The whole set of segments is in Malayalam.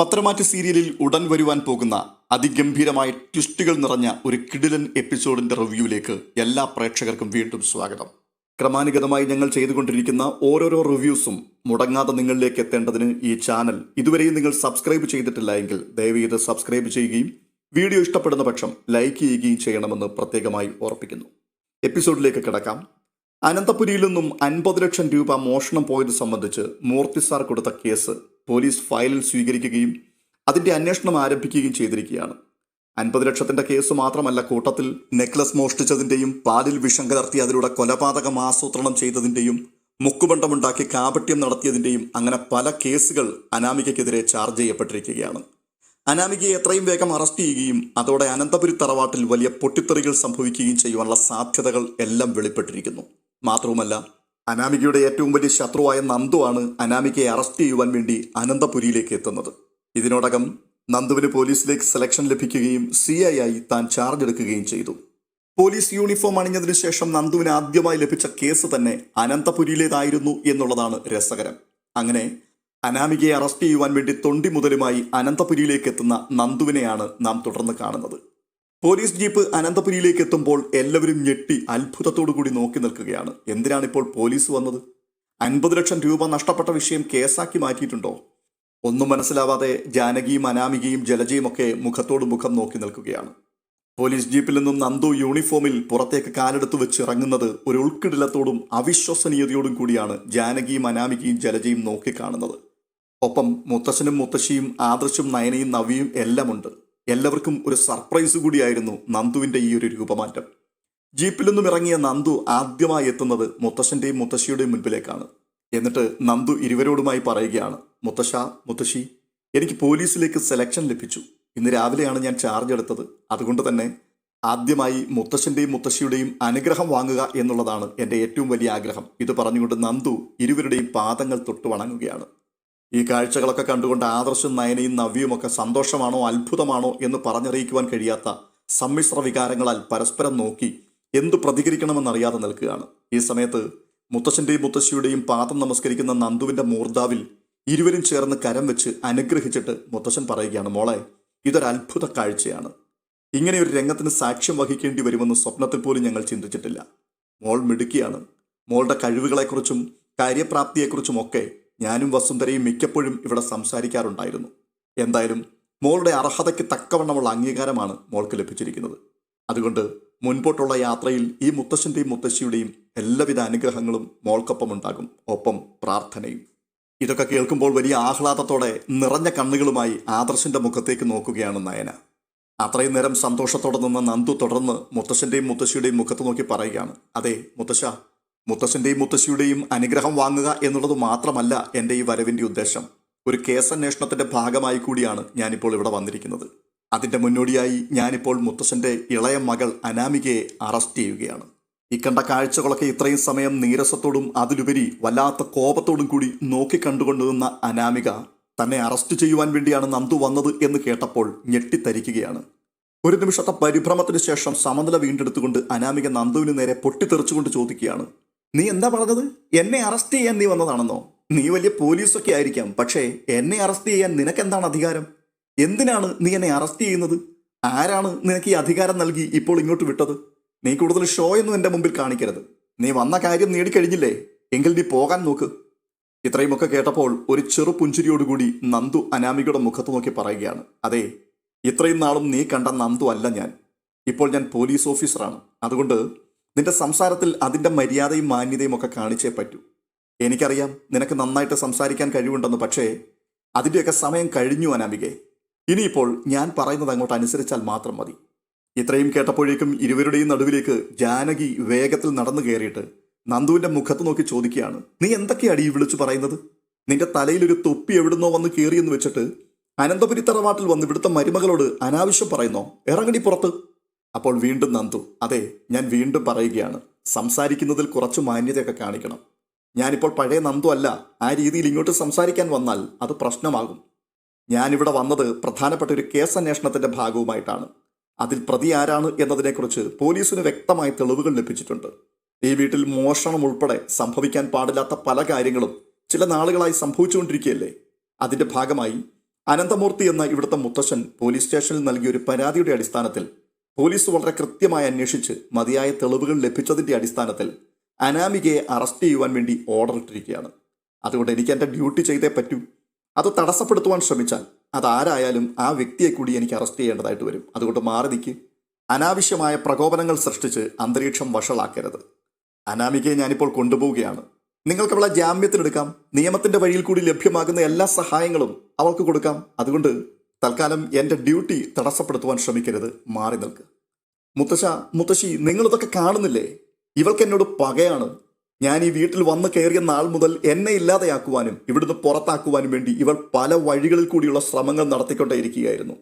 പത്രമാറ്റ് സീരിയലിൽ ഉടൻ വരുവാൻ പോകുന്ന അതിഗംഭീരമായ ട്വിസ്റ്റുകൾ നിറഞ്ഞ ഒരു കിടിലൻ എപ്പിസോഡിന്റെ റിവ്യൂവിലേക്ക് എല്ലാ പ്രേക്ഷകർക്കും വീണ്ടും സ്വാഗതം. ക്രമാനുഗതമായി ഞങ്ങൾ ചെയ്തുകൊണ്ടിരിക്കുന്ന ഓരോരോ റിവ്യൂസും മുടങ്ങാതെ നിങ്ങളിലേക്ക് എത്തേണ്ടതിന് ഈ ചാനൽ ഇതുവരെയും നിങ്ങൾ സബ്സ്ക്രൈബ് ചെയ്തിട്ടില്ല എങ്കിൽ ദയവ് സബ്സ്ക്രൈബ് ചെയ്യുകയും വീഡിയോ ഇഷ്ടപ്പെടുന്ന പക്ഷം ലൈക്ക് ചെയ്യുകയും ചെയ്യണമെന്ന് പ്രത്യേകമായി ഓർപ്പിക്കുന്നു. എപ്പിസോഡിലേക്ക് കിടക്കാം. അനന്തപുരിയിൽ നിന്നും അൻപത് ലക്ഷം രൂപ മോഷണം പോയത് സംബന്ധിച്ച് മൂർത്തി സാർ കൊടുത്ത കേസ് പോലീസ് ഫയലിൽ സ്വീകരിക്കുകയും അതിന്റെ അന്വേഷണം ആരംഭിക്കുകയും ചെയ്തിരിക്കുകയാണ്. അൻപത് ലക്ഷത്തിന്റെ കേസ് മാത്രമല്ല കൂട്ടത്തിൽ നെക്ലസ് മോഷ്ടിച്ചതിന്റെയും പാലിൽ വിഷം കലർത്തി അതിലൂടെ കൊലപാതകം ആസൂത്രണം ചെയ്തതിന്റെയും മുക്കുബണ്ടമുണ്ടാക്കി കാപട്യം നടത്തിയതിന്റെയും അങ്ങനെ പല കേസുകൾ അനാമികയ്ക്കെതിരെ ചാർജ് ചെയ്യപ്പെട്ടിരിക്കുകയാണ്. അനാമികയെ എത്രയും വേഗം അറസ്റ്റ് ചെയ്യുകയും അതോടെ അനന്തപുരി തറവാട്ടിൽ വലിയ പൊട്ടിത്തെറികൾ സംഭവിക്കുകയും ചെയ്യുവാനുള്ള സാധ്യതകൾ എല്ലാം വെളിപ്പെട്ടിരിക്കുന്നു. മാത്രവുമല്ല അനാമികയുടെ ഏറ്റവും വലിയ ശത്രുവായ നന്ദുവാണ് അനാമികയെ അറസ്റ്റ് ചെയ്യുവാൻ വേണ്ടി അനന്തപുരിയിലേക്ക് എത്തുന്നത്. ഇതിനോടകം നന്ദുവിന് പോലീസിലേക്ക് സെലക്ഷൻ ലഭിക്കുകയും സി ഐ ആയി താൻ ചാർജ് എടുക്കുകയും ചെയ്തു. പോലീസ് യൂണിഫോം അണിഞ്ഞതിനു ശേഷം നന്ദുവിന് ആദ്യമായി ലഭിച്ച കേസ് തന്നെ അനന്തപുരിയിലേതായിരുന്നു എന്നുള്ളതാണ് രസകരം. അങ്ങനെ അനാമികയെ അറസ്റ്റ് ചെയ്യുവാൻ വേണ്ടി തൊണ്ടി മുതലുമായി അനന്തപുരിയിലേക്ക് എത്തുന്ന നന്ദുവിനെയാണ് നാം തുടർന്ന് കാണുന്നത്. പോലീസ് ജീപ്പ് അനന്തപുരിയിലേക്ക് എത്തുമ്പോൾ എല്ലാവരും ഞെട്ടി അത്ഭുതത്തോടു കൂടി നോക്കി നിൽക്കുകയാണ്. എന്തിനാണ് ഇപ്പോൾ പോലീസ് വന്നത്? അൻപത് ലക്ഷം രൂപ നഷ്ടപ്പെട്ട വിഷയം കേസാക്കി മാറ്റിയിട്ടുണ്ടോ? ഒന്നും മനസ്സിലാവാതെ ജാനകിയും അനാമികയും ജലജയും ഒക്കെ മുഖത്തോട് മുഖം നോക്കി നിൽക്കുകയാണ്. പോലീസ് ജീപ്പിൽ നിന്നും നന്ദു യൂണിഫോമിൽ പുറത്തേക്ക് കാലെടുത്ത് വെച്ച് ഇറങ്ങുന്നത് ഒരു ഉൾക്കിടിലത്തോടും അവിശ്വസനീയതയോടും കൂടിയാണ് ജാനകിയും അനാമികയും ജലജയും നോക്കിക്കാണുന്നത് ഒപ്പം മുത്തശ്ശനും മുത്തശ്ശിയും ആദർശും നയനയും നവിയും എല്ലാമുണ്ട്. എല്ലാവർക്കും ഒരു സർപ്രൈസ് കൂടിയായിരുന്നു നന്ദുവിന്റെ ഈ ഒരു രൂപമാറ്റം. ജീപ്പിൽ നിന്നും ഇറങ്ങിയ നന്ദു ആദ്യമായി എത്തുന്നത് മുത്തശ്ശന്റെയും മുത്തശ്ശിയുടെയും മുൻപിലേക്കാണ്. എന്നിട്ട് നന്ദു ഇരുവരോടുമായി പറയുകയാണ് മുത്തശ്ശ മുത്തശ്ശി എനിക്ക് പോലീസിലേക്ക് സെലക്ഷൻ ലഭിച്ചു. ഇന്ന് രാവിലെയാണ് ഞാൻ ചാർജ് എടുത്തത്. അതുകൊണ്ട് തന്നെ ആദ്യമായി മുത്തശ്ശന്റെയും മുത്തശ്ശിയുടെയും അനുഗ്രഹം വാങ്ങുക എന്നുള്ളതാണ് എന്റെ ഏറ്റവും വലിയ ആഗ്രഹം. ഇത് പറഞ്ഞുകൊണ്ട് നന്ദു ഇരുവരുടെയും പാദങ്ങൾ തൊട്ടു വണങ്ങുകയാണ് ഈ കാഴ്ചകളൊക്കെ കണ്ടുകൊണ്ട് ആദർശം നയനയും നവ്യുമൊക്കെ സന്തോഷമാണോ അത്ഭുതമാണോ എന്ന് പറഞ്ഞറിയിക്കുവാൻ കഴിയാത്ത സമ്മിശ്ര വികാരങ്ങളാൽ പരസ്പരം നോക്കി എന്തു പ്രതികരിക്കണമെന്നറിയാതെ നിൽക്കുകയാണ്. ഈ സമയത്ത് മുത്തശ്ശന്റെയും മുത്തശ്ശിയുടെയും പാദം നമസ്കരിക്കുന്ന നന്ദുവിന്റെ മൂർദാവിൽ ഇരുവരും ചേർന്ന് കരം വെച്ച് അനുഗ്രഹിച്ചിട്ട് മുത്തശ്ശൻ പറയുകയാണ് മോളെ ഇതൊരത്ഭുത കാഴ്ചയാണ്. ഇങ്ങനെ ഒരു രംഗത്തിന് സാക്ഷ്യം വഹിക്കേണ്ടി വരുമെന്ന് സ്വപ്നത്തിൽ പോലും ഞങ്ങൾ ചിന്തിച്ചിട്ടില്ല. മോൾ മിടുക്കിയാണ്. മോളുടെ കഴിവുകളെക്കുറിച്ചും കാര്യപ്രാപ്തിയെക്കുറിച്ചും ഒക്കെ ഞാനും വസുന്ധരയും മിക്കപ്പോഴും ഇവിടെ സംസാരിക്കാറുണ്ടായിരുന്നു. എന്തായാലും മോളുടെ അർഹതയ്ക്ക് തക്കവണ്ണമുള്ള അംഗീകാരമാണ് മോൾക്ക് ലഭിച്ചിരിക്കുന്നത്. അതുകൊണ്ട് മുൻപോട്ടുള്ള യാത്രയിൽ ഈ മുത്തശ്ശന്റെയും മുത്തശ്ശിയുടെയും എല്ലാവിധ അനുഗ്രഹങ്ങളും മോൾക്കൊപ്പം ഉണ്ടാകും ഒപ്പം പ്രാർത്ഥനയും. ഇതൊക്കെ കേൾക്കുമ്പോൾ വലിയ ആഹ്ലാദത്തോടെ നിറഞ്ഞ കണ്ണുകളുമായി ആദർശന്റെ മുഖത്തേക്ക് നോക്കുകയാണ് നയന. അത്രയും നേരം സന്തോഷത്തോടെ നിന്ന നന്ദു തുടർന്ന് മുത്തശ്ശന്റെയും മുത്തശ്ശിയുടെയും മുഖത്ത് നോക്കി പറയുകയാണ്. അതെ മുത്തശ്ശ മുത്തശ്ശന്റെയും മുത്തശ്ശിയുടെയും അനുഗ്രഹം വാങ്ങുക എന്നുള്ളത് മാത്രമല്ല എന്റെ ഈ വരവിന്റെ ഉദ്ദേശം. ഒരു കേസന്വേഷണത്തിന്റെ ഭാഗമായി കൂടിയാണ് ഞാനിപ്പോൾ ഇവിടെ വന്നിരിക്കുന്നത്. അതിന്റെ മുന്നോടിയായി ഞാനിപ്പോൾ മുത്തശ്ശന്റെ ഇളയ മകൾ അനാമികയെ അറസ്റ്റ് ചെയ്യുകയാണ്. ഈ കണ്ട കാഴ്ചകളൊക്കെ ഇത്രയും സമയം നീരസത്തോടും അതിലുപരി വല്ലാത്ത കോപത്തോടും കൂടി നോക്കിക്കണ്ടുകൊണ്ട് നിന്ന അനാമിക തന്നെ അറസ്റ്റ് ചെയ്യുവാൻ വേണ്ടിയാണ് നന്ദു വന്നത് എന്ന് കേട്ടപ്പോൾ ഞെട്ടിത്തരിക്കുകയാണ്. ഒരു നിമിഷത്തെ പരിഭ്രമത്തിന് ശേഷം സമനില വീണ്ടെടുത്തുകൊണ്ട് അനാമിക നന്ദുവിന് നേരെ പൊട്ടിത്തെറിച്ചുകൊണ്ട് ചോദിക്കുകയാണ്. നീ എന്താ പറഞ്ഞത്? എന്നെ അറസ്റ്റ് ചെയ്യാൻ നീ വന്നതാണെന്നോ? നീ വലിയ പോലീസൊക്കെ ആയിരിക്കാം പക്ഷേ എന്നെ അറസ്റ്റ് ചെയ്യാൻ നിനക്കെന്താണ് അധികാരം? എന്തിനാണ് നീ എന്നെ അറസ്റ്റ് ചെയ്യുന്നത്? ആരാണ് നിനക്ക് ഈ അധികാരം നൽകി ഇപ്പോൾ ഇങ്ങോട്ട് വിട്ടത്? നീ കൂടുതൽ ഷോ ഒന്നും എന്റെ മുമ്പിൽ കാണിക്കരുത്. നീ വന്ന കാര്യം നേടിക്കഴിഞ്ഞില്ലേ? എങ്കിൽ നീ പോകാൻ നോക്ക്. ഇത്രയുമൊക്കെ കേട്ടപ്പോൾ ഒരു ചെറു പുഞ്ചിരിയോടുകൂടി നന്ദു അനാമികയുടെ മുഖത്ത് നോക്കി പറയുകയാണ്. അതെ ഇത്രയും നാളും നീ കണ്ട നന്ദു അല്ല ഞാൻ. ഇപ്പോൾ ഞാൻ പോലീസ് ഓഫീസറാണ്. അതുകൊണ്ട് നിന്റെ സംസാരത്തിൽ അതിന്റെ മര്യാദയും മാന്യതയും ഒക്കെ കാണിച്ചേ പറ്റൂ. എനിക്കറിയാം നിനക്ക് നന്നായിട്ട് സംസാരിക്കാൻ കഴിവുണ്ടെന്ന് പക്ഷേ അതിന്റെയൊക്കെ സമയം കഴിഞ്ഞു അനാമികെ. ഇനിയിപ്പോൾ ഞാൻ പറയുന്നത് അങ്ങോട്ട് അനുസരിച്ചാൽ മാത്രം മതി. ഇത്രയും കേട്ടപ്പോഴേക്കും ഇരുവരുടെയും നടുവിലേക്ക് ജാനകി വേഗത്തിൽ നടന്നു കയറിയിട്ട് നന്ദുവിന്റെ മുഖത്ത് നോക്കി ചോദിക്കുകയാണ് നീ എന്തൊക്കെയാണ് ഈ വിളിച്ചു പറയുന്നത്? നിന്റെ തലയിലൊരു തൊപ്പി എവിടുന്നോ വന്ന് കയറിയെന്ന് വെച്ചിട്ട് അനന്തപുരി തറവാട്ടിൽ വന്ന് ഇവിടുത്തെ മരുമകളോട് അനാവശ്യം പറയുന്നോ? ഇറങ്ങടി പുറത്ത്. അപ്പോൾ വീണ്ടും നന്ദു അതെ ഞാൻ വീണ്ടും പറയുകയാണ്. സംസാരിക്കുന്നതിൽ കുറച്ച് മാന്യതയൊക്കെ കാണിക്കണം. ഞാനിപ്പോൾ പഴയ നന്ദു അല്ല. ആ രീതിയിൽ ഇങ്ങോട്ട് സംസാരിക്കാൻ വന്നാൽ അത് പ്രശ്നമാകും. ഞാനിവിടെ വന്നത് പ്രധാനപ്പെട്ട ഒരു കേസ് അന്വേഷണത്തിന്റെ ഭാഗവുമായിട്ടാണ്. അതിൽ പ്രതി ആരാണ് എന്നതിനെക്കുറിച്ച് പോലീസിന് വ്യക്തമായ തെളിവുകൾ ലഭിച്ചിട്ടുണ്ട്. ഈ വീട്ടിൽ മോഷണം ഉൾപ്പെടെ സംഭവിക്കാൻ പാടില്ലാത്ത പല കാര്യങ്ങളും ചില നാളുകളായി സംഭവിച്ചുകൊണ്ടിരിക്കുകയല്ലേ? അതിന്റെ ഭാഗമായി അനന്തമൂർത്തി എന്ന ഇവിടുത്തെ മുത്തശ്ശൻ പോലീസ് സ്റ്റേഷനിൽ നൽകിയ ഒരു പരാതിയുടെ അടിസ്ഥാനത്തിൽ പോലീസ് വളരെ കൃത്യമായി അന്വേഷിച്ച് മതിയായ തെളിവുകൾ ലഭിച്ചതിന്റെ അടിസ്ഥാനത്തിൽ അനാമികയെ അറസ്റ്റ് ചെയ്യുവാൻ വേണ്ടി ഓർഡർ ഇട്ടിരിക്കുകയാണ്. അതുകൊണ്ട് എനിക്ക് എന്റെ ഡ്യൂട്ടി ചെയ്തേ പറ്റൂ. അത് തടസ്സപ്പെടുത്തുവാൻ ശ്രമിച്ചാൽ അതാരായാലും ആ വ്യക്തിയെ കൂടി എനിക്ക് അറസ്റ്റ് ചെയ്യേണ്ടതായിട്ട് വരും. അതുകൊണ്ട് മാറി അനാവശ്യമായ പ്രകോപനങ്ങൾ സൃഷ്ടിച്ച് അന്തരീക്ഷം വഷളാക്കരുത്. അനാമികയെ ഞാനിപ്പോൾ കൊണ്ടുപോവുകയാണ്. നിങ്ങൾക്ക് അവളെ ജാമ്യത്തിനെടുക്കാം. നിയമത്തിന്റെ വഴിയിൽ കൂടി ലഭ്യമാകുന്ന എല്ലാ സഹായങ്ങളും അവൾക്ക് കൊടുക്കാം. അതുകൊണ്ട് തൽക്കാലം എന്റെ ഡ്യൂട്ടി തടസ്സപ്പെടുത്തുവാൻ ശ്രമിക്കരുത്. മാറി നിൽക്ക്. മുത്തശ്ശ മുത്തശ്ശി നിങ്ങളിതൊക്കെ കാണുന്നില്ലേ? ഇവൾക്ക് എന്നോട് പകയാണ്. ഞാൻ ഈ വീട്ടിൽ വന്നു കയറിയ നാൾ മുതൽ എന്നെ ഇല്ലാതെയാക്കുവാനും ഇവിടുന്ന് പുറത്താക്കുവാനും വേണ്ടി ഇവൾ പല വഴികളിൽ കൂടിയുള്ള ശ്രമങ്ങൾ നടത്തിക്കൊണ്ടേയിരിക്കുകയായിരുന്നു.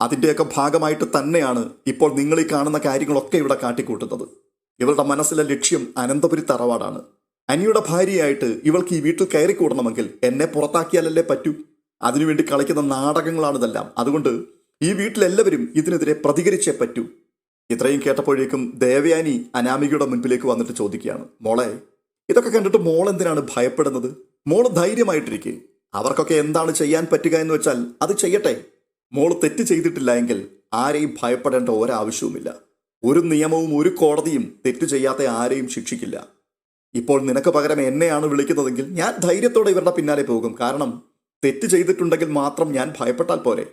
അതിന്റെയൊക്കെ ഭാഗമായിട്ട് തന്നെയാണ് ഇപ്പോൾ നിങ്ങൾ ഈ കാണുന്ന കാര്യങ്ങളൊക്കെ ഇവിടെ കാട്ടിക്കൂട്ടുന്നത്. ഇവളുടെ മനസ്സിലെ ലക്ഷ്യം അനന്തപുരി തറവാടാണ്. അനിയുടെ ഭാര്യയായിട്ട് ഇവൾക്ക് ഈ വീട്ടിൽ കയറിക്കൂടണമെങ്കിൽ എന്നെ പുറത്താക്കിയാലല്ലേ പറ്റൂ? അതിനുവേണ്ടി കളിക്കുന്ന നാടകങ്ങളാണ് ഇതെല്ലാം അതുകൊണ്ട് ഈ വീട്ടിലെല്ലാവരും ഇതിനെതിരെ പ്രതികരിച്ചേ പറ്റൂ. ഇത്രയും കേട്ടപ്പോഴേക്കും ദേവയാനി അനാമികയുടെ മുൻപിലേക്ക് വന്നിട്ട് ചോദിക്കുകയാണ് മോളെ ഇതൊക്കെ കണ്ടിട്ട് മോൾ എന്തിനാണ് ഭയപ്പെടുന്നത്? മോൾ ധൈര്യമായിട്ടിരിക്കേ. അവർക്കൊക്കെ എന്താണ് ചെയ്യാൻ പറ്റുക എന്ന് വെച്ചാൽ അത് ചെയ്യട്ടെ. മോൾ തെറ്റ് ചെയ്തിട്ടില്ല എങ്കിൽ ആരെയും ഭയപ്പെടേണ്ട ഒരാവശ്യവുമില്ല. ഒരു നിയമവും ഒരു കോടതിയും തെറ്റ് ചെയ്യാത്ത ആരെയും ശിക്ഷിക്കില്ല. ഇപ്പോൾ നിനക്ക് പകരം എന്നെയാണ് വിളിക്കുന്നതെങ്കിൽ ഞാൻ ധൈര്യത്തോടെ ഇവരുടെ പിന്നാലെ പോകും. കാരണം തെറ്റ് ചെയ്തിട്ടുണ്ടെങ്കിൽ മാത്രം ഞാൻ ഭയപ്പെട്ടാൽ പോരെ.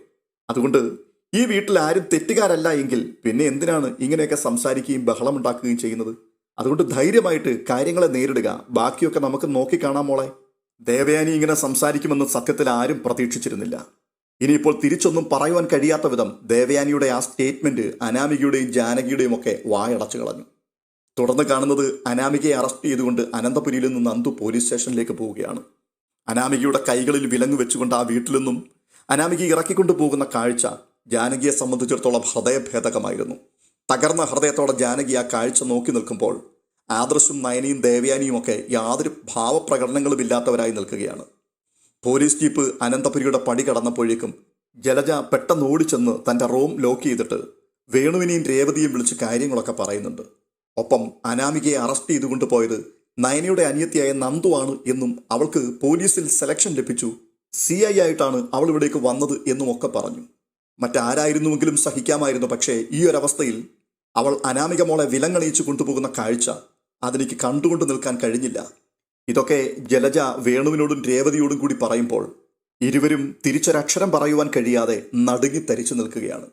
അതുകൊണ്ട് ഈ വീട്ടിൽ ആരും തെറ്റുകാരല്ല എങ്കിൽ പിന്നെ എന്തിനാണ് ഇങ്ങനെയൊക്കെ സംസാരിക്കുകയും ബഹളം ഉണ്ടാക്കുകയും ചെയ്യുന്നത്? അതുകൊണ്ട് ധൈര്യമായിട്ട് കാര്യങ്ങളെ നേരിടുക. ബാക്കിയൊക്കെ നമുക്ക് നോക്കിക്കാണാം മോളെ. ദേവയാനി ഇങ്ങനെ സംസാരിക്കുമെന്ന് സത്യത്തിൽ ആരും പ്രതീക്ഷിച്ചിരുന്നില്ല. ഇനിയിപ്പോൾ തിരിച്ചൊന്നും പറയുവാൻ കഴിയാത്ത വിധം ദേവയാനിയുടെ ആ സ്റ്റേറ്റ്മെന്റ് അനാമികയുടെയും ജാനകിയുടെയും ഒക്കെ വായടച്ചു കളഞ്ഞു. തുടർന്ന് കാണുന്നത് അനാമികയെ അറസ്റ്റ് ചെയ്തുകൊണ്ട് അനന്തപുരിയിൽ നിന്ന് നന്ദു പോലീസ് സ്റ്റേഷനിലേക്ക് പോവുകയാണ്. അനാമികയുടെ കൈകളിൽ വിലങ്ങ് വെച്ചുകൊണ്ട് ആ വീട്ടിൽ നിന്നും അനാമിക ഇറക്കിക്കൊണ്ടു പോകുന്ന കാഴ്ച ജാനകിയെ സംബന്ധിച്ചിടത്തോളം ഹൃദയഭേദകമായിരുന്നു. തകർന്ന ഹൃദയത്തോടെ ജാനകി ആ കാഴ്ച നോക്കി നിൽക്കുമ്പോൾ ആദർശും നയനിയും ദേവയാനിയും ഒക്കെ യാതൊരു ഭാവപ്രകടനങ്ങളും ഇല്ലാത്തവരായി നിൽക്കുകയാണ്. പോലീസ് ജീപ്പ് അനന്തപുരിയുടെ പടി കടന്നപ്പോഴേക്കും ജലജ പെട്ടെന്ന് ഓടിച്ചെന്ന് തന്റെ റൂം ലോക്ക് ചെയ്തിട്ട് വേണുവിനെയും രേവതിയും വിളിച്ച് കാര്യങ്ങളൊക്കെ പറയുന്നുണ്ട്. ഒപ്പം അനാമികയെ അറസ്റ്റ് ചെയ്തുകൊണ്ട് പോയത് നയനയുടെ അനിയത്തിയായ നന്ദുവാണ് എന്നും അവൾക്ക് പോലീസിൽ സെലക്ഷൻ ലഭിച്ചു. സി ഐ ആയിട്ടാണ് അവൾ ഇവിടേക്ക് വന്നത് എന്നും ഒക്കെ പറഞ്ഞു. മറ്റാരായിരുന്നുവെങ്കിലും സഹിക്കാമായിരുന്നു. പക്ഷേ ഈ ഒരവസ്ഥയിൽ അവൾ അനാമിക മോളെ വിലങ്ങണയിച്ചു കൊണ്ടുപോകുന്ന കാഴ്ച അതെനിക്ക് കണ്ടുകൊണ്ട് നിൽക്കാൻ കഴിഞ്ഞില്ല. ഇതൊക്കെ ജലജ വേണുവിനോടും രേവതിയോടും കൂടി പറയുമ്പോൾ ഇരുവരും തിരിച്ചൊരക്ഷരം പറയുവാൻ കഴിയാതെ നടുങ്ങി തരിച്ചു നിൽക്കുകയാണ്.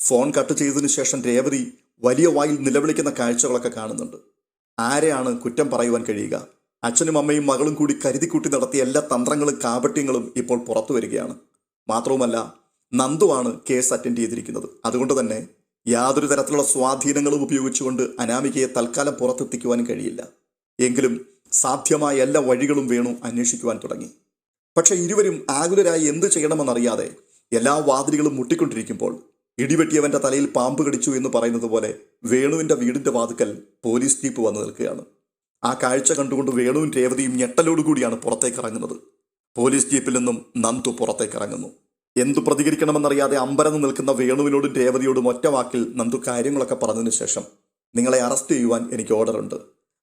ഫോൺ കട്ട് ചെയ്തതിനു ശേഷം രേവതി വലിയ വായിൽ നിലവിളിക്കുന്ന കാഴ്ചകളൊക്കെ കാണുന്നുണ്ട്. ആരെയാണ് കുറ്റം പറയുവാൻ കഴിയുക? അച്ഛനും അമ്മയും മകളും കൂടി കരുതിക്കൂട്ടി നടത്തിയ എല്ലാ തന്ത്രങ്ങളും കാപട്യങ്ങളും ഇപ്പോൾ പുറത്തു വരികയാണ്. മാത്രവുമല്ല നന്ദുവാണ് കേസ് അറ്റൻഡ് ചെയ്തിരിക്കുന്നത്. അതുകൊണ്ട് തന്നെ യാതൊരു തരത്തിലുള്ള സ്വാധീനങ്ങളും ഉപയോഗിച്ചുകൊണ്ട് അനാമികയെ തൽക്കാലം പുറത്തെത്തിക്കുവാനും കഴിയില്ല. എങ്കിലും സാധ്യമായ എല്ലാ വഴികളും വേണു അന്വേഷിക്കുവാൻ തുടങ്ങി. പക്ഷെ ഇരുവരും ആകുലരായി എന്ത് ചെയ്യണമെന്നറിയാതെ എല്ലാ വാതിലുകളും മുട്ടിക്കൊണ്ടിരിക്കുമ്പോൾ ഇടിവെട്ടിയവന്റെ തലയിൽ പാമ്പ് കടിച്ചു എന്ന് പറയുന്നത് പോലെ വേണുവിന്റെ വീടിന്റെ വാതുക്കൽ പോലീസ് ജീപ്പ് വന്നു നിൽക്കുകയാണ്. ആ കാഴ്ച കണ്ടുകൊണ്ട് വേണുവും രേവതിയും ഞെട്ടലോടുകൂടിയാണ് പുറത്തേക്ക് ഇറങ്ങുന്നത്. പോലീസ് ജീപ്പിൽ നിന്നും നന്ദു പുറത്തേക്ക് ഇറങ്ങുന്നു. എന്തു പ്രതികരിക്കണമെന്നറിയാതെ അമ്പരന്ന് നിൽക്കുന്ന വേണുവിനോടും രേവതിയോടും ഒറ്റ വാക്കിൽ നന്ദു കാര്യങ്ങളൊക്കെ പറഞ്ഞതിന് ശേഷം നിങ്ങളെ അറസ്റ്റ് ചെയ്യുവാൻ എനിക്ക് ഓർഡറുണ്ട്.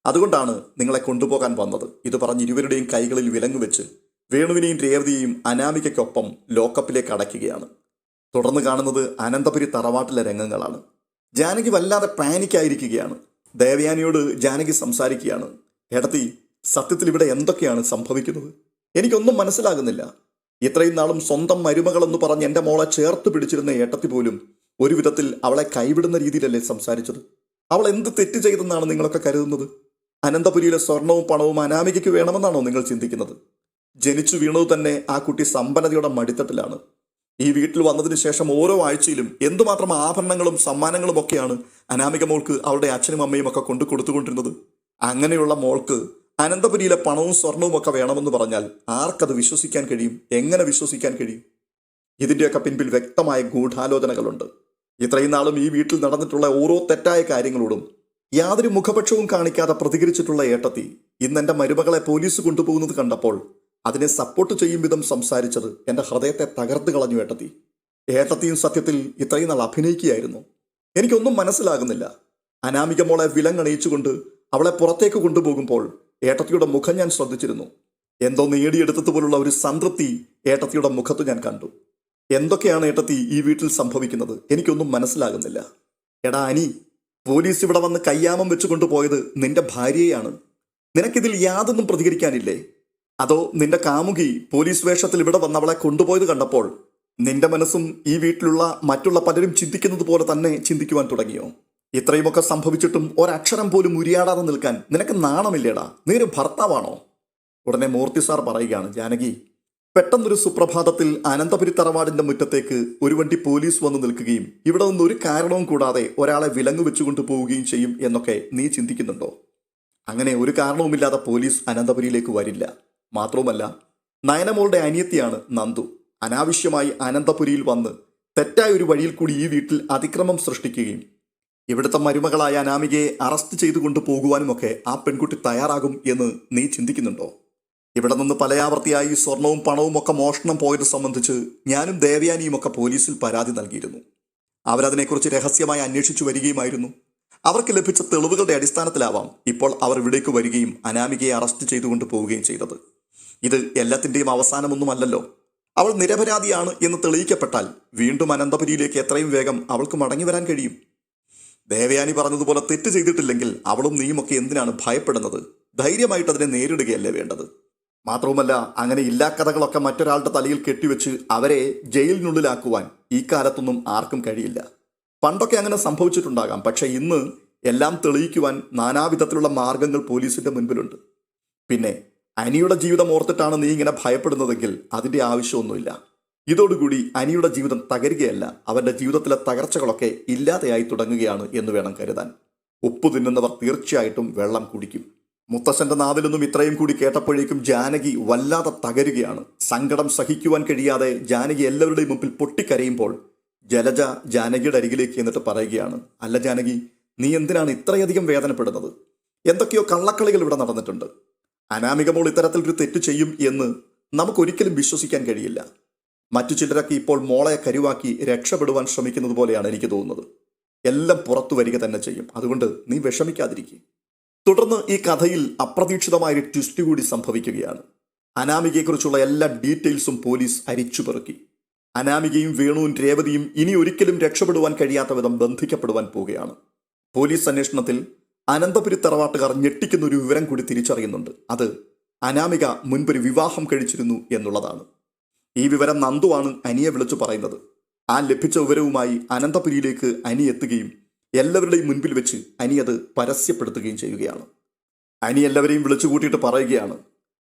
അതുകൊണ്ടാണ് നിങ്ങളെ കൊണ്ടുപോകാൻ വന്നത്. ഇത് പറഞ്ഞ് ഇരുവരുടെയും കൈകളിൽ വിലങ്ങുവെച്ച് വേണുവിനെയും രേവതിയെയും അനാമികയ്ക്കൊപ്പം ലോക്കപ്പിലേക്ക് അടയ്ക്കുകയാണ്. തുടർന്ന് കാണുന്നത് അനന്തപുരി തറവാട്ടിലെ രംഗങ്ങളാണ്. ജാനകി വല്ലാതെ പാനിക്കായിരിക്കുകയാണ്. ദേവയാനിയോട് ജാനകി സംസാരിക്കുകയാണ്. എടത്തി സത്യത്തിൽ ഇവിടെ എന്തൊക്കെയാണ് സംഭവിക്കുന്നത്? എനിക്കൊന്നും മനസ്സിലാകുന്നില്ല. ഇത്രയും നാളും സ്വന്തം മരുമകളെന്ന് പറഞ്ഞ് എന്റെ മോളെ ചേർത്ത് പിടിച്ചിരുന്ന ഏട്ടത്തി പോലും ഒരു വിധത്തിൽ അവളെ കൈവിടുന്ന രീതിയിലല്ലേ സംസാരിച്ചത്? അവൾ എന്ത് തെറ്റ് ചെയ്തെന്നാണ് നിങ്ങളൊക്കെ കരുതുന്നത്? അനന്തപുരിയിലെ സ്വർണവും പണവും അനാമികയ്ക്ക് വേണമെന്നാണോ നിങ്ങൾ ചിന്തിക്കുന്നത്? ജനിച്ചു വീണത് തന്നെ ആ കുട്ടി സമ്പന്നതയുടെ മടിത്തട്ടിലാണ്. ഈ വീട്ടിൽ വന്നതിന് ശേഷം ഓരോ ആഴ്ചയിലും എന്തുമാത്രം ആഭരണങ്ങളും സമ്മാനങ്ങളും ഒക്കെയാണ് അനാമിക മോൾക്ക് അവളുടെ അച്ഛനും അമ്മയും ഒക്കെ കൊണ്ടു കൊടുത്തുകൊണ്ടിരുന്നത്? അങ്ങനെയുള്ള മോൾക്ക് അനന്തപുരിയിലെ പണവും സ്വർണവും ഒക്കെ വേണമെന്ന് പറഞ്ഞാൽ ആർക്കത് വിശ്വസിക്കാൻ കഴിയും? എങ്ങനെ വിശ്വസിക്കാൻ കഴിയും? ഇതിന്റെയൊക്കെ പിൻപിൽ വ്യക്തമായ ഗൂഢാലോചനകളുണ്ട്. ഇത്രയും നാളും ഈ വീട്ടിൽ നടന്നിട്ടുള്ള ഓരോ തെറ്റായ കാര്യങ്ങളോടും യാതൊരു മുഖപക്ഷവും കാണിക്കാതെ പ്രതികരിച്ചിട്ടുള്ള ഏട്ടത്തി ഇന്ന് എന്റെ മരുമകളെ പോലീസ് കൊണ്ടുപോകുന്നത് കണ്ടപ്പോൾ അതിനെ സപ്പോർട്ട് ചെയ്യും വിധം സംസാരിച്ചത് എന്റെ ഹൃദയത്തെ തകർത്ത് കളഞ്ഞു ഏട്ടത്തി. ഏട്ടത്തിയും സത്യത്തിൽ ഇത്രയും നാൾ അഭിനയിക്കുകയായിരുന്നു. എനിക്കൊന്നും മനസ്സിലാകുന്നില്ല. അനാമിക മോളെ വിലങ്ങണയിച്ചുകൊണ്ട് അവളെ പുറത്തേക്ക് കൊണ്ടുപോകുമ്പോൾ ഏട്ടത്തിയുടെ മുഖം ഞാൻ ശ്രദ്ധിച്ചിരുന്നു. എന്തോ നേടിയെടുത്തതുപോലുള്ള ഒരു സംതൃപ്തി ഏട്ടത്തിയുടെ മുഖത്ത് ഞാൻ കണ്ടു. എന്തൊക്കെയാണ് ഏട്ടത്തി ഈ വീട്ടിൽ സംഭവിക്കുന്നത്? എനിക്കൊന്നും മനസ്സിലാകുന്നില്ല. എടാ അനി പോലീസ് ഇവിടെ വന്ന് കയ്യാമം വെച്ചുകൊണ്ട് പോയത് നിന്റെ ഭാര്യയാണ് നിനക്കിതിൽ യാതൊന്നും പ്രതികരിക്കാനില്ലേ? അതോ നിന്റെ കാമുകി പോലീസ് വേഷത്തിൽ ഇവിടെ വന്നവളെ കൊണ്ടുപോയത് കണ്ടപ്പോൾ നിന്റെ മനസ്സും ഈ വീട്ടിലുള്ള മറ്റുള്ള പലരും ചിന്തിക്കുന്നത് പോലെ തന്നെ ചിന്തിക്കുവാൻ തുടങ്ങിയോ? ഇത്രയുമൊക്കെ സംഭവിച്ചിട്ടും ഒരക്ഷരം പോലും ഉരിയാടാതെ നിൽക്കാൻ നിനക്ക് നാണമില്ലേടാ? നീ ഒരു ഭർത്താവാണോ? ഉടനെ മൂർത്തി സാർ പറയുകയാണ് ജാനകി പെട്ടെന്നൊരു സുപ്രഭാതത്തിൽ അനന്തപുരി തറവാടിന്റെ മുറ്റത്തേക്ക് ഒരു വണ്ടി പോലീസ് വന്നു നിൽക്കുകയും ഇവിടെ നിന്ന് ഒരു കാരണവും കൂടാതെ ഒരാളെ വിലങ്ങു വെച്ചുകൊണ്ട് പോവുകയും ചെയ്യും എന്നൊക്കെ നീ ചിന്തിക്കുന്നുണ്ടോ? അങ്ങനെ ഒരു കാരണവുമില്ലാതെ പോലീസ് അനന്തപുരിയിലേക്ക് വരില്ല. മാത്രവുമല്ല നയനമോളുടെ അനിയത്തിയാണ് നന്ദു. അനാവശ്യമായി അനന്തപുരിയിൽ വന്ന് തെറ്റായ ഒരു വഴിയിൽ കൂടി ഈ വീട്ടിൽ അതിക്രമം സൃഷ്ടിക്കുകയും ഇവിടുത്തെ മരുമകളായ അനാമികയെ അറസ്റ്റ് ചെയ്തു കൊണ്ടുപോകുവാനുമൊക്കെ ആ പെൺകുട്ടി തയ്യാറാകും എന്ന് നീ ചിന്തിക്കുന്നുണ്ടോ? ഇവിടെ നിന്ന് പലയാവർത്തിയായി സ്വർണവും പണവും ഒക്കെ മോഷണം പോയത് സംബന്ധിച്ച് ഞാനും ദേവയാനിയും ഒക്കെ പോലീസിൽ പരാതി നൽകിയിരുന്നു. അവരതിനെക്കുറിച്ച് രഹസ്യമായി അന്വേഷിച്ചു വരികയുമായിരുന്നു. അവർക്ക് ലഭിച്ച തെളിവുകളുടെ അടിസ്ഥാനത്തിലാവാം ഇപ്പോൾ അവർ ഇവിടേക്ക് വരികയും അനാമികയെ അറസ്റ്റ് ചെയ്തുകൊണ്ട് പോവുകയും ചെയ്തത്. ഇത് എല്ലാത്തിന്റെയും അവസാനമൊന്നുമല്ലല്ലോ. അവൾ നിരപരാധിയാണ് എന്ന് തെളിയിക്കപ്പെട്ടാൽ വീണ്ടും അനന്തപുരിയിലേക്ക് എത്രയും വേഗം അവൾക്ക് മടങ്ങി വരാൻ കഴിയും. ദേവയാനി പറഞ്ഞതുപോലെ തെറ്റ് ചെയ്തിട്ടില്ലെങ്കിൽ അവളും നീയുമൊക്കെ എന്തിനാണ് ഭയപ്പെടുന്നത്? ധൈര്യമായിട്ട് അതിനെ നേരിടുകയല്ലേ വേണ്ടത്? മാത്രവുമല്ല അങ്ങനെ ഇല്ലാ കഥകളൊക്കെ മറ്റൊരാളുടെ തലയിൽ കെട്ടിവെച്ച് അവരെ ജയിലിനുള്ളിലാക്കുവാൻ ഈ കാലത്തൊന്നും ആർക്കും കഴിയില്ല. പണ്ടൊക്കെ അങ്ങനെ സംഭവിച്ചിട്ടുണ്ടാകാം പക്ഷേ ഇന്ന് എല്ലാം തെളിയിക്കുവാൻ നാനാവിധത്തിലുള്ള മാർഗങ്ങൾ പോലീസിന്റെ മുൻപിലുണ്ട്. പിന്നെ അനിയുടെ ജീവിതം ഓർത്തിട്ടാണ് നീ ഇങ്ങനെ ഭയപ്പെടുന്നതെങ്കിൽ അതിന്റെ ആവശ്യമൊന്നുമില്ല. ഇതോടുകൂടി അനിയുടെ ജീവിതം തകരുകയല്ല അവന്റെ ജീവിതത്തിലെ തകർച്ചകളൊക്കെ ഇല്ലാതെയായി തുടങ്ങുകയാണ് എന്ന് വേണം കരുതാൻ. ഉപ്പ് തിന്നുന്നവർ തീർച്ചയായിട്ടും വെള്ളം കുടിക്കും. മുത്തശ്ശന്റെ നാവിൽ നിന്നും ഇത്രയും കൂടി കേട്ടപ്പോഴേക്കും ജാനകി വല്ലാതെ തകരുകയാണ്. സങ്കടം സഹിക്കുവാൻ കഴിയാതെ ജാനകി എല്ലാവരുടെയും മുമ്പിൽ പൊട്ടിക്കരയുമ്പോൾ ജലജ ജാനകിയുടെ അരികിലേക്ക് എന്നിട്ട് പറയുകയാണ് അല്ല ജാനകി നീ എന്തിനാണ് ഇത്രയധികം വേദനപ്പെടുന്നത്? എന്തൊക്കെയോ കള്ളക്കളികൾ ഇവിടെ നടന്നിട്ടുണ്ട്. അനാമിക മോൾ ഇത്തരത്തിലൊരു തെറ്റ് ചെയ്യും എന്ന് നമുക്കൊരിക്കലും വിശ്വസിക്കാൻ കഴിയില്ല. മറ്റു ചിലരൊക്കെ ഇപ്പോൾ മോളെ കരുവാക്കി രക്ഷപ്പെടുവാൻ ശ്രമിക്കുന്നത് പോലെയാണ് എനിക്ക് തോന്നുന്നത്. എല്ലാം പുറത്തു വരിക തന്നെ ചെയ്യും. അതുകൊണ്ട് നീ വിഷമിക്കാതിരിക്കുക തുടർന്ന് ഈ കഥയിൽ അപ്രതീക്ഷിതമായൊരു ട്വിസ്റ്റ് കൂടി സംഭവിക്കുകയാണ്. അനാമികയെക്കുറിച്ചുള്ള എല്ലാ ഡീറ്റെയിൽസും പോലീസ് അരിച്ചുപെറുക്കി അനാമികയും വേണുവും രേവതിയും ഇനി ഒരിക്കലും രക്ഷപ്പെടുവാൻ കഴിയാത്ത വിധം ബന്ധിക്കപ്പെടുവാൻ പോവുകയാണ്. പോലീസ് അന്വേഷണത്തിൽ അനന്തപുരി തറവാട്ടുകാർ ഞെട്ടിക്കുന്ന ഒരു വിവരം കൂടി തിരിച്ചറിയുന്നുണ്ട്. അത് അനാമിക മുൻപൊരു വിവാഹം കഴിച്ചിരുന്നു എന്നുള്ളതാണ്. ഈ വിവരം നന്ദുവാണ് അനിയെ വിളിച്ചു പറയുന്നത്. ആ ലഭിച്ച വിവരവുമായി അനന്തപുരിയിലേക്ക് അനി എത്തുകയും എല്ലാവരുടെയും മുൻപിൽ വെച്ച് അനി അത് പരസ്യപ്പെടുത്തുകയും ചെയ്യുകയാണ്. അനി എല്ലാവരെയും വിളിച്ചു കൂട്ടിയിട്ട് പറയുകയാണ്.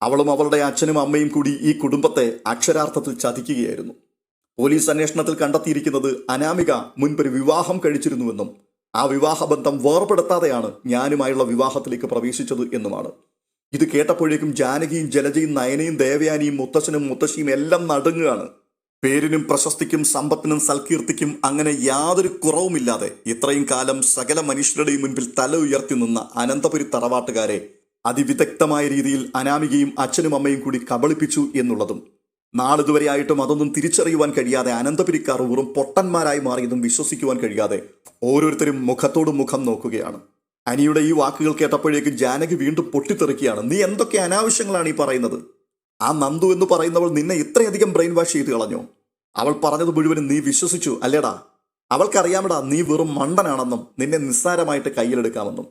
അവളും അവളുടെ അച്ഛനും അമ്മയും കൂടി ഈ കുടുംബത്തെ അക്ഷരാർത്ഥത്തിൽ ചതിക്കുകയായിരുന്നു. പോലീസ് അന്വേഷണത്തിൽ കണ്ടെത്തിയിരിക്കുന്നത് അനാമിക മുൻപൊരു വിവാഹം കഴിച്ചിരുന്നുവെന്നും ആ വിവാഹബന്ധം വേർപെടുത്താതെയാണ് ഞാനുമായുള്ള വിവാഹത്തിലേക്ക് പ്രവേശിച്ചത് എന്നുമാണ്. ഇത് കേട്ടപ്പോഴേക്കും ജാനകിയും ജലജയും നയനയും ദേവയാനിയും മുത്തശ്ശനും മുത്തശ്ശിയും എല്ലാം നടുങ്ങുകയാണ്. പേരിനും പ്രശസ്തിക്കും സമ്പത്തിനും സൽകീർത്തിക്കും അങ്ങനെ യാതൊരു കുറവുമില്ലാതെ ഇത്രയും കാലം സകല മനുഷ്യരുടെയും മുൻപിൽ തല ഉയർത്തി നിന്ന അനന്തപുരി തറവാട്ടുകാരെ അതിവിദഗ്ധമായ രീതിയിൽ അനാമികയും അച്ഛനും അമ്മയും കൂടി കബളിപ്പിച്ചു എന്നുള്ളതും നാളിതുവരെയായിട്ടും അതൊന്നും തിരിച്ചറിയുവാൻ കഴിയാതെ അനന്തപുരിക്കാർ വെറും പൊട്ടന്മാരായി മാറിയതും വിശ്വസിക്കുവാൻ കഴിയാതെ ഓരോരുത്തരും മുഖത്തോട് മുഖം നോക്കുകയാണ്. അനിയുടെ ഈ വാക്കുകൾ കേട്ടപ്പോഴേക്കും ജാനകി വീണ്ടും പൊട്ടിത്തെറിക്കുകയാണ്. നീ എന്തൊക്കെ അനാവശ്യങ്ങളാണ് ഈ പറയുന്നത്? ആ നന്ദു എന്ന് പറയുന്നവൾ നിന്നെ ഇത്രയധികം ബ്രെയിൻ വാഷ് ചെയ്ത് കളഞ്ഞു? അവൾ പറഞ്ഞത് മുഴുവനും നീ വിശ്വസിച്ചു അല്ലേടാ? അവൾക്കറിയാമടാ നീ വെറും മണ്ടനാണെന്നും നിന്നെ നിസ്സാരമായിട്ട് കയ്യിലെടുക്കാമെന്നും.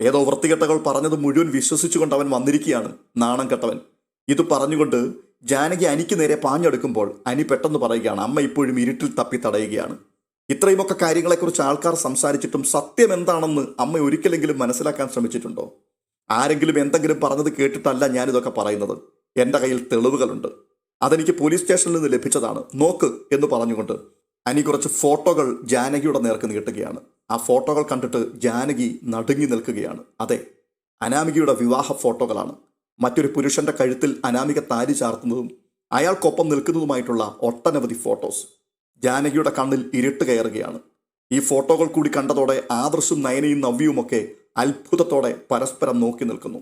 ഏതോ വൃത്തികെട്ടകൾ പറഞ്ഞത് മുഴുവൻ വിശ്വസിച്ചുകൊണ്ട് അവൻ വന്നിരിക്കുകയാണ് നാണം കെട്ടവൻ. ഇത് പറഞ്ഞുകൊണ്ട് ജാനകി അനിക്ക് നേരെ പാഞ്ഞെടുക്കുമ്പോൾ അനി പെട്ടെന്ന് പറയുകയാണ് അമ്മ ഇപ്പോഴും ഇരുട്ടിൽ തപ്പി തടയുകയാണ്. ഇത്രയുമൊക്കെ കാര്യങ്ങളെക്കുറിച്ച് ആൾക്കാർ സംസാരിച്ചിട്ടും സത്യം എന്താണെന്ന് അമ്മ ഒരിക്കലെങ്കിലും മനസ്സിലാക്കാൻ ശ്രമിച്ചിട്ടുണ്ടോ? ആരെങ്കിലും എന്തെങ്കിലും പറഞ്ഞത് കേട്ടിട്ടല്ല ഞാനിതൊക്കെ പറയുന്നത്. എന്റെ കയ്യിൽ തെളിവുകളുണ്ട്. അതെനിക്ക് പോലീസ് സ്റ്റേഷനിൽ നിന്ന് ലഭിച്ചതാണ്. നോക്ക് എന്ന് പറഞ്ഞുകൊണ്ട് അനി കുറച്ച് ഫോട്ടോകൾ ജാനകിയുടെ നേർക്ക് നീട്ടുകയാണ്. ആ ഫോട്ടോകൾ കണ്ടിട്ട് ജാനകി നടുങ്ങി നിൽക്കുകയാണ്. അതെ അനാമികയുടെ വിവാഹ ഫോട്ടോകളാണ്. മറ്റൊരു പുരുഷന്റെ കഴുത്തിൽ അനാമിക താരി ചാർത്തുന്നതും അയാൾക്കൊപ്പം നിൽക്കുന്നതുമായിട്ടുള്ള ഒട്ടനവധി ഫോട്ടോസ്. ജാനകിയുടെ കണ്ണിൽ ഇരുട്ട് കയറുകയാണ്. ഈ ഫോട്ടോകൾ കൂടി കണ്ടതോടെ ആദർശും നയനയും നവ്യുമൊക്കെ അത്ഭുതത്തോടെ പരസ്പരം നോക്കി നിൽക്കുന്നു.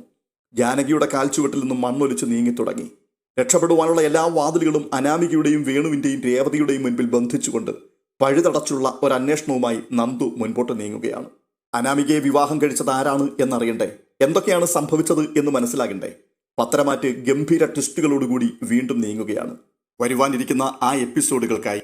ജാനകിയുടെ കാൽച്ചുവട്ടിൽ നിന്നും മണ്ണൊലിച്ച് നീങ്ങിത്തുടങ്ങി രക്ഷപ്പെടുവാനുള്ള എല്ലാ വാതിലുകളും അനാമികയുടെയും വേണുവിന്റെയും രേവതിയുടെയും മുൻപിൽ ബന്ധിച്ചുകൊണ്ട് പഴുതടച്ചുള്ള ഒരു അന്വേഷണവുമായി നന്ദു മുൻപോട്ട് നീങ്ങുകയാണ്. അനാമികയെ വിവാഹം കഴിച്ചത് ആരാണ് എന്നറിയണ്ടേ? എന്തൊക്കെയാണ് സംഭവിച്ചത് എന്ന് മനസ്സിലാകണ്ടേ? പത്തരമാറ്റ് ഗംഭീര ട്വിസ്റ്റുകളോടുകൂടി വീണ്ടും നീങ്ങുകയാണ്. വരുവാനിരിക്കുന്ന ആ എപ്പിസോഡുകൾക്കായി